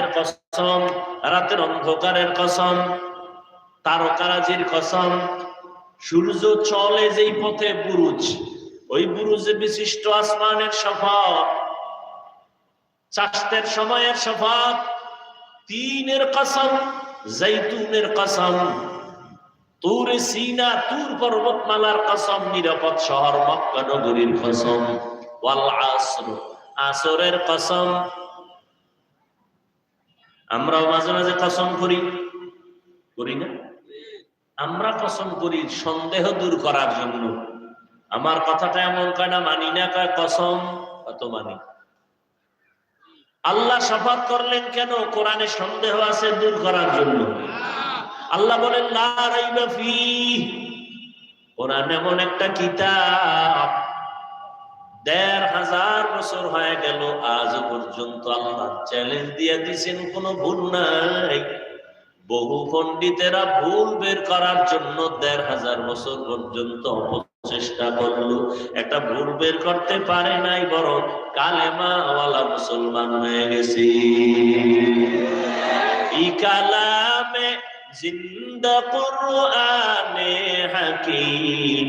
রাতের কসম, রাতের অন্ধকারের কসম, তারকারাজির কসম। সূর্য চলে যেই পথে বুরুজ, ওই বুরুজে বিশিষ্ট আসমানের শপথ চাষতের সময়ের শপথ তিনের কসম, জৈতুনের কসম। তুর সিনা, তুর পর্বতমালার কসম, নিরাপদ শহর মক্কা নগরীর কসম। ওয়াল আসর, আসরের কসম আমরাও মাঝে মাঝে কসম করি। করি না? আমরা কসম করি, সন্দেহ দূর করার জন্য। আমার কথাটা এমন কয় না, মানি না কয়, কসম কত মানি। আল্লাহ শপথ করলেন কেন? কোরআনে সন্দেহ আছে দূর করার জন্য। আল্লাহ বলেন কোরআন এমন একটা কিতাব দেড় হাজার বছর হয়ে গেল, আজ পর্যন্ত আল্লাহ চ্যালেঞ্জ দিয়ে দিছেন কোনো ভুল নাই। বহু পণ্ডিতেরা ভুল বের করার জন্য দেড় হাজার বছর পর্যন্ত চেষ্টা করল। একটা ভুল বের করতে পারে নাই, বরং কালেমাওয়ালা মুসলমান হয়ে গেছে। কালামে জিন্দা কুরআনে হাকিম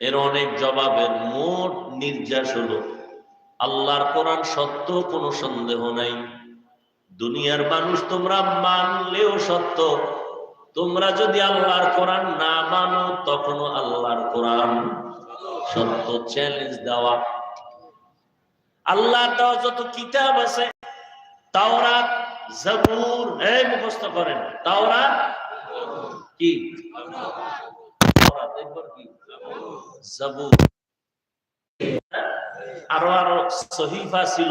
এর অনেক জবাবের মোট নির্যাস হলো, আল্লাহর কোরআন সত্য কোনো সন্দেহ নাই। দুনিয়ার মানুষ তোমরা মানলেও সত্য, তোমরা যদি আল্লাহর কোরআন না মানো, তখনও আল্লাহর কোরআন সত্য চ্যালেঞ্জ দেওয়া। আল্লাহর দেওয়া যত কিতাব আছে, তাওরাত, জাবুর, এই মুখস্থ করেন, তাওরাত কি? কি? জাবুর আরও আরও সহিফা ছিল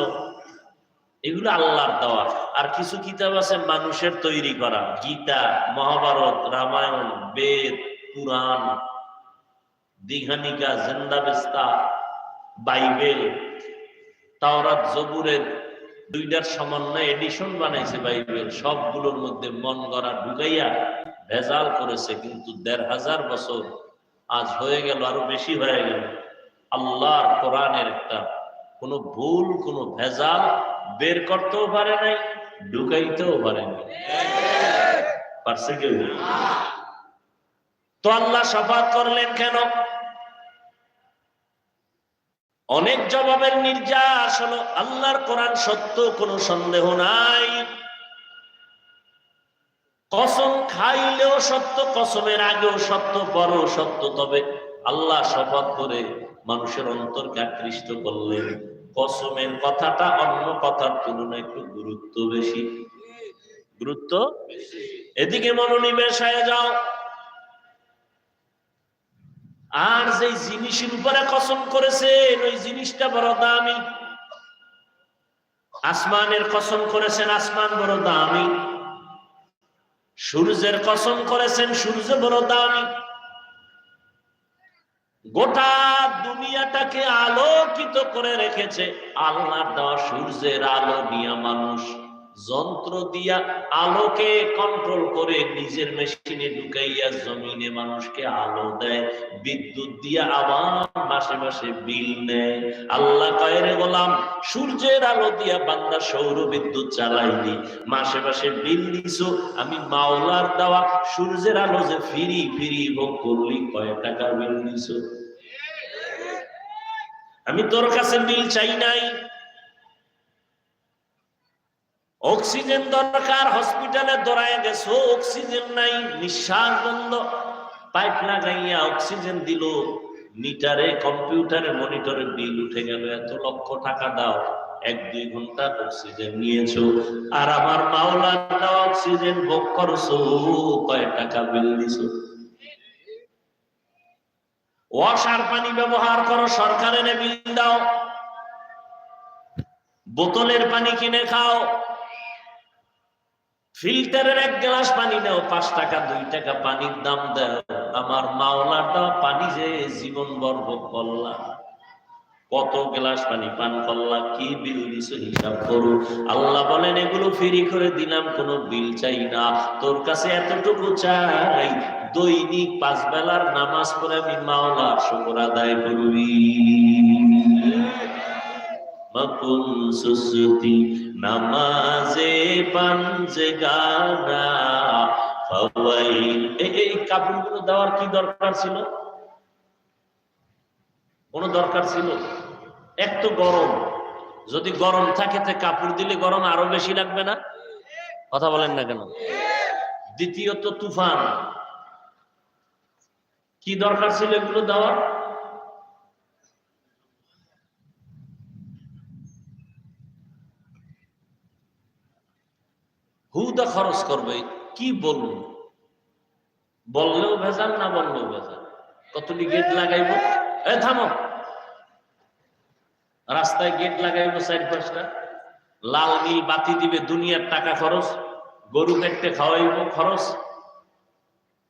এগুলো আল্লাহর দেওয়া। আর কিছু কিতাব আছে মানুষের তৈরি করা। গীতা, মহাভারত, রামায়ণ, বেদ, পুরাণ, দীঘানিকা জেন্দাবেস্তা বাইবেল, তাওরাত, জবুরের দুইটার সমন্বয় এডিশন বানাইছে বাইবেল। সবগুলোর মধ্যে মন গড়া ঢুকাইয়া ভেজাল করেছে কিন্তু দেড় হাজার বছর আজ হয়ে গেল, আরও বেশি হয়ে গেল। আল্লাহর কোরআনের একটা কোনো ভুল, কোনো ভেজাল বের করতেও পারে নাই, ঢুকাইতেও পারে নাই। তো আল্লাহ শপথ করলেন কেন? অনেক জবাবের নির্যাস হলো, আল্লাহর কোরআন সত্য কোনো সন্দেহ নাই। কসম খাইলেও সত্য, কসমের আগেও সত্য, পরও সত্য। তবে আল্লাহ শপথ করে মানুষের অন্তরকে আকৃষ্ট করলেন। কসমের কথাটা অন্য কথার তুলনায় একটু গুরুত্ব বেশি। গুরুত্ব এদিকে মনোনিবেশ হয়ে যাও। আর যে জিনিসের উপরে কসম করেছেন, ওই জিনিসটা বড় দামি। আসমানের কসম করেছেন, আসমান বড় দামি। সূর্যের কসম করেছেন, সূর্য বড় দামি। গোটা দুনিয়াটাকে আলোকিত করে রেখেছে। আল্লাহর দেওয়া সূর্যের আলো নিয়ে মানুষ। যন্ত্র দিয়া আলোকে কন্ট্রোল করে নিজের মেশিনে ঢুকাইয়া জমিনে মানুষকে আলো দেয়, বিদ্যুৎ দিয়া আবার মাসে মাসে বিল নেয় আল্লাহ কয়ের গোলাম, সূর্যের আলো দিয়া বান্দা সৌর বিদ্যুৎ চালাইনি, মাসে মাসে বিল দিছো, আমি মাওলার দেওয়া সূর্যের আলো যে ফিরি ফিরি ভোগ করলি, কয় টাকার বিল দিছো? আমি তোর কাছে বিল চাই নাই। অক্সিজেন দরকার, হসপিটালে দৌড়ায় গেছো, অক্সিজেন নাই, নিঃশ্বাস বন্ধ। পাইপ লাগাইয়া অক্সিজেন দিল, মিটারে, কম্পিউটারে, মনিটরে বিল উঠে গেল, এত লক্ষ টাকা দাও, এক দুই ঘণ্টা অক্সিজেন নিয়েছো। আর আমার দেওয়া অক্সিজেন ভোগ করছ, কয় টাকা বিল দিছো? ওয়াসার পানি ব্যবহার করো সরকারের বিল দাও। বোতলের পানি কিনে খাও। ফিল্টারের এক গ্লাস পানি নাও পাঁচ টাকা, দুই টাকা পানির দাম দাও। আমার দেওয়া পানি যে জীবন বর্গ করলাম কত গ্লাস পানি পান করলা, কি বিল দিছো হিসাব করো। আল্লাহ বলেন, এগুলো ফ্রি করে দিলাম, কোনো বিল চাই না। তোর কাছে এতটুকু চাই, দৈনিক পাঁচ বেলার নামাজ পড়ে আমি মাওলার শুকর আদায় করবি মকুম সুসুতি নামাজে পাঞ্জে গানা ফাওয়াই এই কাপড়গুলো দেওয়ার কি দরকার ছিল? কোনো দরকার ছিল? এক তো গরম। যদি গরম থাকে তো কাপড় দিলে গরম আরও বেশি লাগবে না? কথা বলেন না কেন? দ্বিতীয়ত তুফান। কি দরকার ছিল এগুলো দেওয়ার? হুদা খরচ করবে, কি বলুন বললেও ভেজাল, না বললেও ভেজাল? কতটি গেট লাগাইব? এ, থামো। রাস্তায় গেট লাগাইবো চার পাঁচটা। লাল নীল বাতি দিবে, দুনিয়ার টাকা খরচ। গরু কেটে খাওয়াইব, খরচ।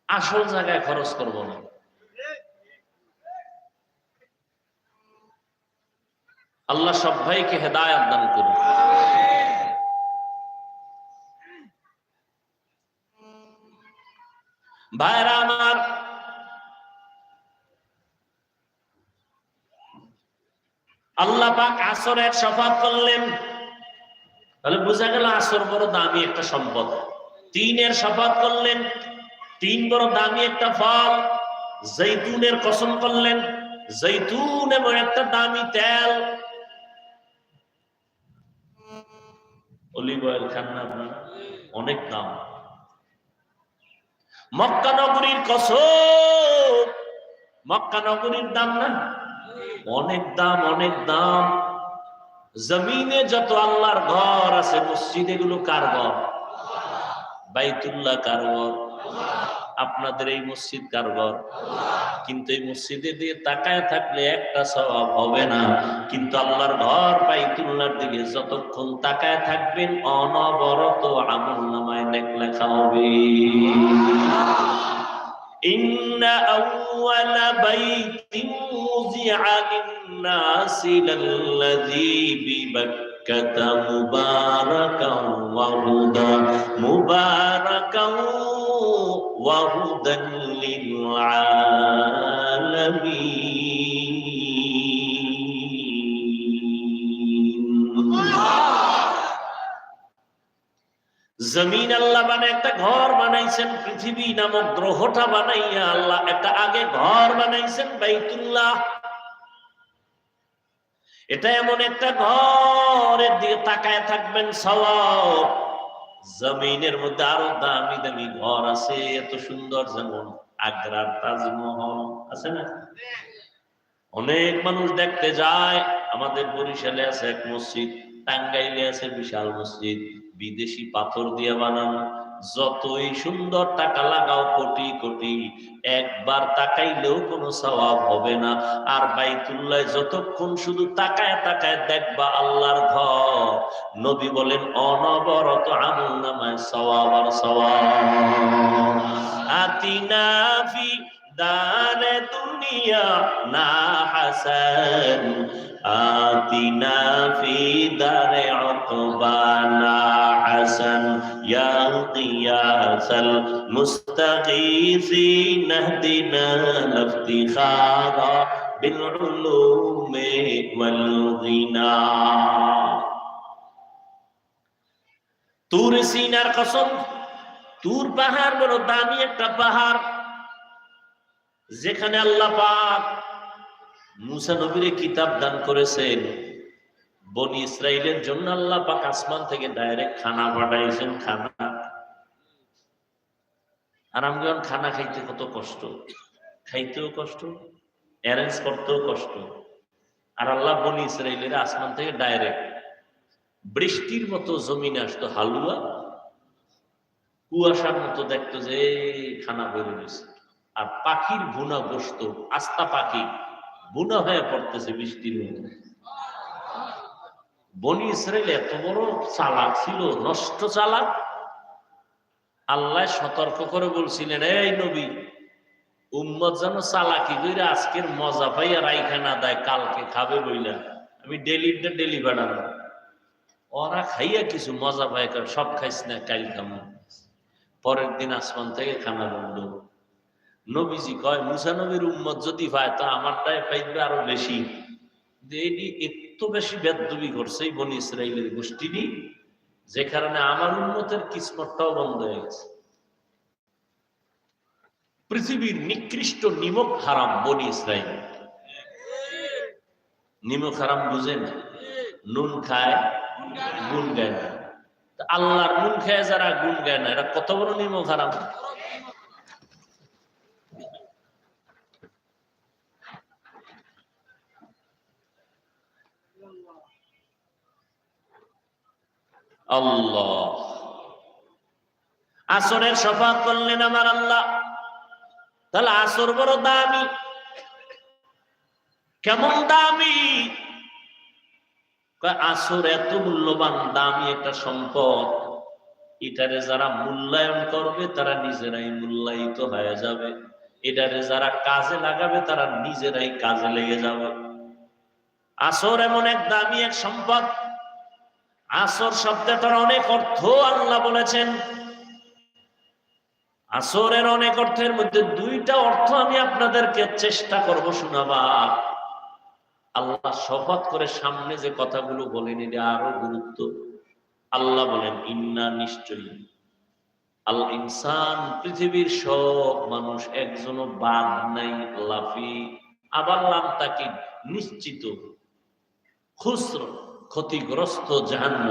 আসল জায়গায় খরচ করব না। আল্লাহ সব ভাইকে হেদায়াত দান করুন। ভাইরা আমার। আল্লাহ পাক আসরের শপথ করলেন। তাহলে বোঝা গেল আসর বড় দামি একটা সম্পদ। তিনের শপথ করলেন, তিন বড় দামি একটা ফল। জৈতুনের কসম করলেন জৈতুন এবং একটা দামি তেল। অলিভ অয়েল খান না অনেক দাম। মক্কা নগরীর কসম। মক্কা নগরীর দাম না? অনেক দাম অনেক দাম। জমিনে যত আল্লাহর ঘর আছে, মসজিদ এগুলো কার ঘর? বাইতুল্লাহ কার ঘর? আপনাদের এই মসজিদ কার ঘর কিন্তু এই মসজিদে দিয়ে তাকায় থাকলে একটা স্বভাব হবে না কিন্তু আল্লাহর ঘর বাইতুল্লাহর দিকে যতক্ষণ তাকায় থাকবেন অনবরত আমল নামায় লেখা হবে إن أول بيت وزع للناس للذي ببكة مباركا وهدى مباركا وهدى للعالمين জমিন আল্লাহ বানায় একটা ঘর বানাইছেন পৃথিবী নামক গ্রহটা বানাইয়া আল্লাহ একটা আগে ঘর বানাইছেন বাইতুল্লাহ এটা এমন একটা ঘরের দিকে তাকায় থাকবেন সওয়াব জমিনের মধ্যে আরও দামি দামি ঘর আছে, এত সুন্দর যেমন আগ্রার তাজমহল, আছে না? অনেক মানুষ দেখতে যায়, আমাদের বরিশালে আছে এক মসজিদ, টাঙ্গাইলে আছে বিশাল মসজিদ, বিদেশি পাথর দিয়ে বানানো যতই সুন্দর টাকা লাগাও কোটি কোটি, একবার তাকাইলেও কোনো সওয়াব হবে না। আর বাইতুল্লাহ যতক্ষণ শুধু তাকায় তাকায় দেখবা আল্লাহর ঘর, নবী বলেন, অনবরত আমল নামায় সওয়াব আর সওয়াব। আতিনা ফি দারে দুনিয়া না হাসান آتنا في دار عقبانا حسن يا قياس المستغيثين اهدنا الافتخار بالعلوم والغنى তুর সিনার কসম তুর পাহাড় বড় দামি একটা পাহাড় যেখানে আল্লাহ পাক মুসা নবীরে কিতাব দান করেছেন। বনি ইসরায়েলের জন্য আল্লাহ পাক আসমান থেকে ডাইরেক্ট খানা পাঠাইছেন, খানা। আর আমি খানা খাইতে কত কষ্ট? খাইতেও কষ্ট অ্যারেঞ্জ করতেও কষ্ট। আর আল্লাহ বনি ইসরায়েলের আসমান থেকে ডাইরেক্ট বৃষ্টির মতো জমিনে আসতো হালুয়া, কুয়াশার মতো দেখতো যে খানা বের হয়েছে আর পাখির ভুনা বসত, আস্তা পাখি। বুনা হয়ে পড়তেছে বৃষ্টির মধ্যে বনি ইসরায়েল এত বড় চালাক ছিল, নষ্ট চালাক। আল্লাহ সতর্ক করে বলছিলেন, এই নবী, উম্মত যেন চালাকি করে আজকের মজা পাইয়া রাইখা না দেয়, কালকে খাবে বইলা। আমি ডেলিটা ডেলি বাড়ানো ওরা খাইয়া কিছু মজা কারণ সব খাইস না, কাল খামো। পরের দিন আসমান থেকে খানা বন্ধ। নবীজি কয়, মুসা নবীর উম্মত যদি পায় তো আমারটাই পাইবে আরও বেশি। এটি এত বেশি বেদবি করছে এই বনি ইসরায়েলের গোষ্ঠীটি, যে কারণে আমার উন্মতের কিসমতটাও বন্ধ হয়ে গেছে। পৃথিবীর নিকৃষ্ট নিমক হারাম বনি ইসরায়েল নিমক হারাম বুঝেন নুন খায়, গুণ গায় না। আল্লাহর নুন খায় যারা, গুণ গায় না। এরা কত বড় নিমক হারাম? আল্লাহ। আসরের শপথ করলেন আমার আল্লাহ। তাহলে আসর বড় দামি। কেমন দামি? আসর এত মূল্যবান, দামি একটা সম্পদ। এটারে যারা মূল্যায়ন করবে, তারা নিজেরাই মূল্যায়িত হয়ে যাবে। এটারে যারা কাজে লাগাবে, তারা নিজেরাই কাজে লেগে যাবে। আসর এমন এক দামি এক সম্পদ। আসর শব্দটার অনেক অর্থ আল্লাহ বলেছেন। আসরের অনেক অর্থের মধ্যে দুইটা অর্থ আমি আপনাদেরকে চেষ্টা করব শোনাবার আল্লাহ শপথ করে সামনে যে কথাগুলো বলেন, এটা আরও গুরুত্ব। আল্লাহ বলেন, ইন্না নিশ্চয়ই আল ইনসান, পৃথিবীর সব মানুষ একজনও বাদ নাই, লাফি, আবার লাম তাকে নিশ্চিত, খুসর। ক্ষতিগ্রস্ত জাহান্ন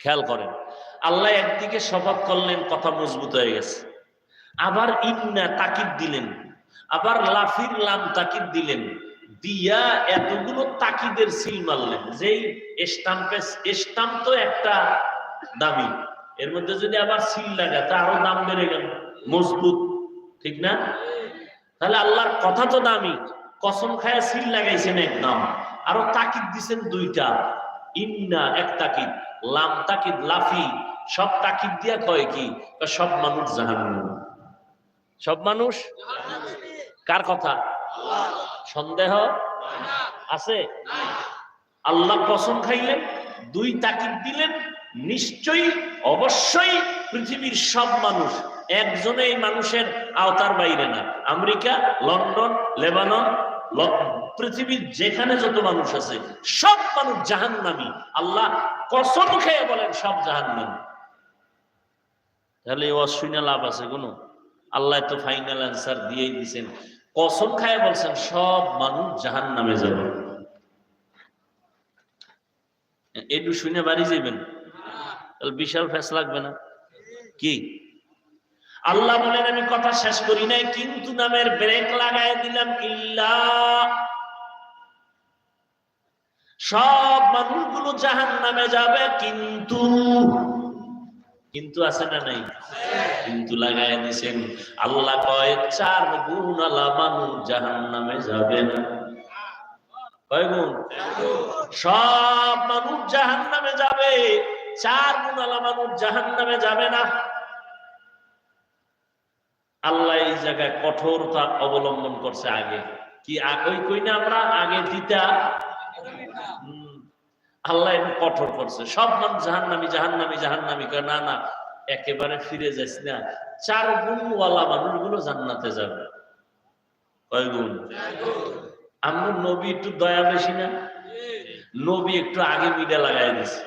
খেয়াল করেন, আল্লাহ একদিকে শপথ করলেন, কথা মজবুত হয়ে গেছে। আবার ইন্না তাকিদ দিলেন, আবার লাফির লাম তাকিদ দিলেন। দিয়া এতগুলো তাকিদের সিল মারলেন, যেই স্টাম্প তো একটা দামি এর মধ্যে যদি আবার সিল লাগে তা আরও দাম বেড়ে গেল, মজবুত, ঠিক না? তাহলে আল্লাহর কথা তো দামি, কসম খায়া সিল লাগাইছেন একদম। আরও তাকিদ দিছেন দুইটা। ইন্না এক তাকিদ, লাম তাকিদ, লাফি। সব তাকিদ দিয়া কয় কি? সব মানুষ জাহান্নাম। সব মানুষ? কার কথা? সন্দেহ? আছে? আল্লাহ কসম খাইলেন, দুই তাকিদ দিলেন, নিশ্চয়ই, অবশ্যই পৃথিবীর সব মানুষ একজনে এই মানুষের আওতার বাইরে না। আমেরিকা, লন্ডন, লেবানন পৃথিবীর যেখানে যত মানুষ আছে, সব মানুষ জাহান্নামী। আল্লাহ কসম খেয়ে বলেন, সব জাহান্নামী। তাহলে এই অশ্বিনা লাভ আছে কোনো? আল্লাহ তো ফাইনাল অ্যান্সার দিয়েই দিছেন। কসম খায় বলছেন, সব মানুষ জাহান নামে যাবে একটু শুনে বাড়ি যাবেন বিশাল ফ্যাস লাগবে না। কি? আল্লাহ বলেন, আমি কথা শেষ করি নাই, কিন্তু নামের ব্রেক লাগাই দিলাম, ইল্লা সব মানুষগুলো জাহান নামে যাবে, কিন্তু কিন্তু আছে না নাই? কিন্তু লাগাই দিছেন। আল্লাহ কয়, চার গুণ আলা মানুষ জাহান নামে যাবে না। কয় গুণ? সব মানুষ জাহান নামে যাবে, চার গুণ আলা মানুষ জাহান নামে যাবে না। আল্লাহ এই জায়গায় কঠোরতা অবলম্বন করছে আগে। কি ওই কই না আমরা? আগে দিতা। আল্লাহ একটু কঠোর করছে। সব মানুষ জাহান্নামি জাহান্নামি জাহান্নামি। কয় না না একেবারে ফিরে যাস না। চার গুণওয়ালা মানুষগুলো জান্নাতে যাবে। কয় গুণ? আমরা নবী একটু দয়া বেশি না? নবী একটু আগে মিডে লাগাই দিছে।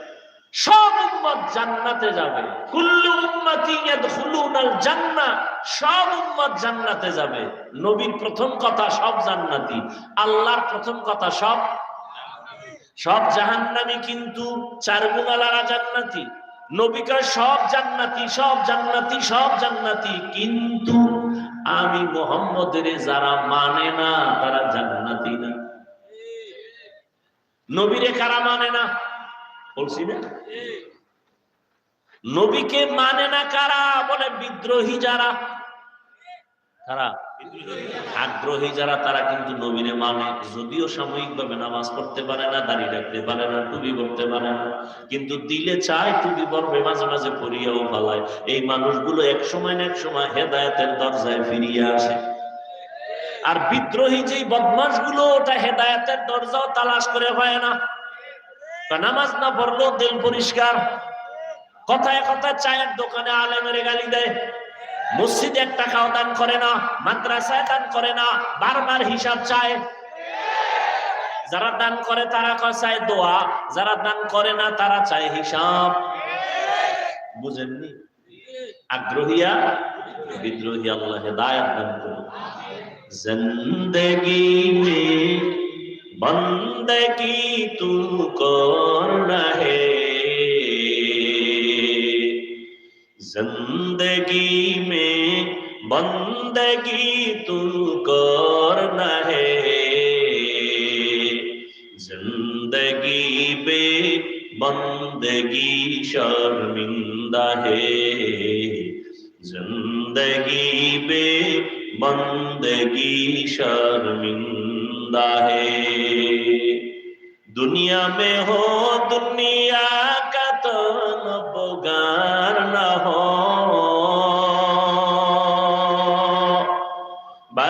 সব উম্মত জান্নাতে যাবে। কুল্লু উম্মতি ইয়াদখুলুনাল জান্নাহ সব উম্মত জান্নাতে যাবে। নবীর প্রথম কথা সব জান্নাতি, আল্লাহর প্রথম কথা সব। সব কিন্তু চার গুণালারা জান্নাতি। নবিকা সব জান্নাতি সব জান্নাতি সব জান্নাতি। কিন্তু আমি মোহাম্মদের যারা মানে না, তারা জান্নাতি না। নবীরে কারা মানে না? বলছি না নবীকে মানে না কারা? বলে বিদ্রোহী যারা। কারা আগ্রহী যারা, তারা কিন্তু নবীনে মানে। যদিও সাময়িক ভাবে নামাজ পড়তে পারে না দাঁড়িয়ে রাখতে পারে না, টুপি পড়তে পারে না, কিন্তু দিলে চায় টুবি পড়বে মাঝে মাঝে পড়িয়াও ভালায় এই মানুষগুলো এক সময় না এক সময় হেদায়তের দরজায় ফিরিয়ে আসে। আর বিদ্রোহী যেই বদমাসগুলো ওটা হেদায়তের দরজাও তালাশ করে হয় না। নামাজ না পড়ল দিল পরিষ্কার। কথায় কথা চায়ের দোকানে আলমের গালি দেয়। মসজিদে এক টাকাও দান করে না, মাদ্রাসায় দান করে না, বারবার হিসাব চায়। যারা দান করে তারা চায় দোয়া। যারা দান করে না, তারা চায় হিসাব। বুঝেননি? আগ্রহিয়া বিদ্রোহী আল্লাহ হেদায়াত দান করুন। জিন্দগি বন্দগি তুম করনা হে? জিন্দগি মে বন্দগি তুম করনা হে? জিন্দগি বে বন্দগি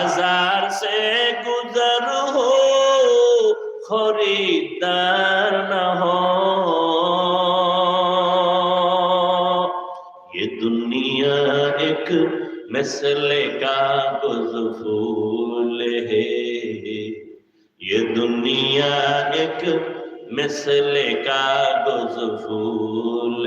बाज़ार से गुजर हो खरीदार न हो। ये दुनिया एक मसले का फूल है। ये दुनिया एक मसले का फूल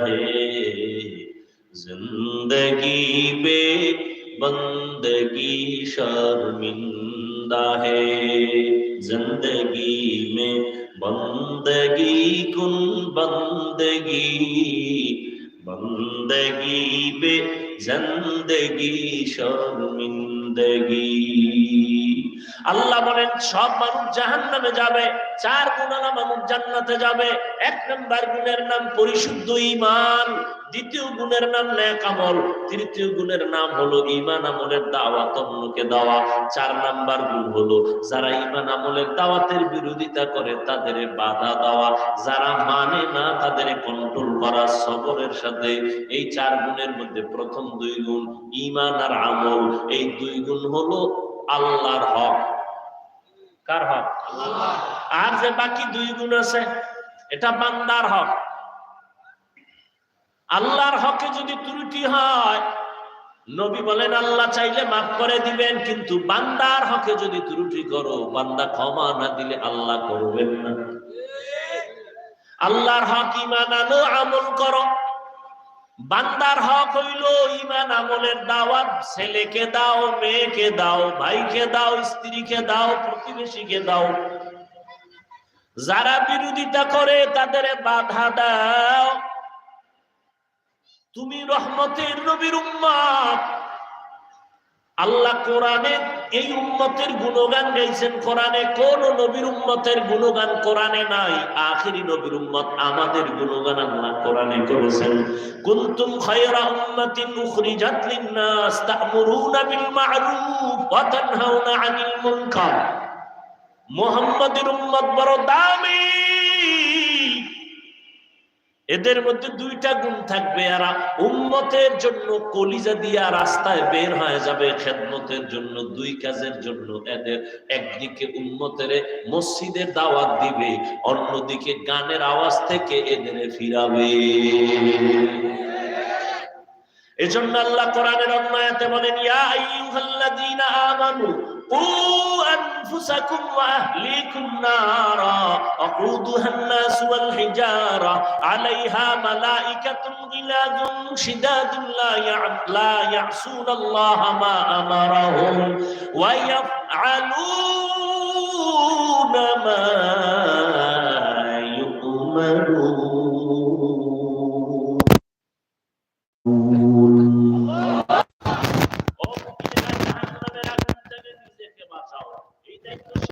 সব মানুষ জাহান নামে যাবে, চার গুণালা মানুষ জান্নাতে যাবে। এক নম্বর গুণের নাম পরিশুদ্ধ ইমান দ্বিতীয় গুণের নাম ন্যাক আমল, তৃতীয় গুণের নাম হলো ইমান আমলের দাওয়াত অন্যকে দেওয়া। চার নাম্বার গুণ হলো যারা ইমান আমলের দাওয়াতের বিরোধিতা করে, তাদের বাধা দেওয়া। যারা মানে না, তাদের কন্ট্রোল করা সবরের সাথে। এই চার গুণের মধ্যে প্রথম দুই গুণ ইমান আর আমল। এই দুই গুণ হলো আল্লাহর হক। কার হক। আর যে বাকি দুই গুণ আছে, এটা বান্দার হক। আল্লাহর হকে যদি ত্রুটি হয়, নবী বলেন, আল্লাহ চাইলে মাফ করে দিবেন, কিন্তু বান্দার হকে যদি ত্রুটি করো, বান্দা ক্ষমা না দিলে আল্লাহ করবেন না। আল্লাহর হক ইমান আনো, আমল করো। বান্দার হক হইল ইমান আমলের দাওয়াত, ছেলেকে দাও, মেয়েকে দাও, ভাইকে দাও, স্ত্রীকে দাও, প্রতিবেশীকে দাও। যারা বিরোধিতা করে তাদের বাধা দাও। তুমি রহমতের নবীর উম্মত। আল্লাহ কোরআনে এই উম্মতের গুণগান গাইছেন কোরআনে, কোন নবীর উম্মতের গুণগান কোরআনে নাই, আখিরি নবীর উম্মত আমাদের গুণগান আল্লাহ কোরআনে করেছেন। কুনতুম খায়রা উম্মাতিন উখরিজাত লিন-নাস তা'মুরুনা বিল মা'রুফ ওয়া তানহাউনা আনিল মুনকার। মুহাম্মাদের উম্মত বড় দামি। এদের মধ্যে দুইটা গুণ থাকবে, এরা উন্মতের জন্য কলিজা দিয়া রাস্তায় বের হয়ে যাবে, খেদমতের জন্য, দুই কাজের জন্য। এদের একদিকে উন্মতের মসজিদের দাওয়াত দিবে, অন্যদিকে গানের আওয়াজ থেকে এদের ফিরাবে। এজন্য আল্লাহ কোরআনের অন্যায়তে বলেন, ইয়া আইয়ুহাল্লাযীনা আমানু أنفسكم وأهليكم نارا. وقودها الناس والحجارة. عليها ملائكة غلاظ شداد لا يع- لا يعصون الله ما أمرهم ويفعلون ما تعملون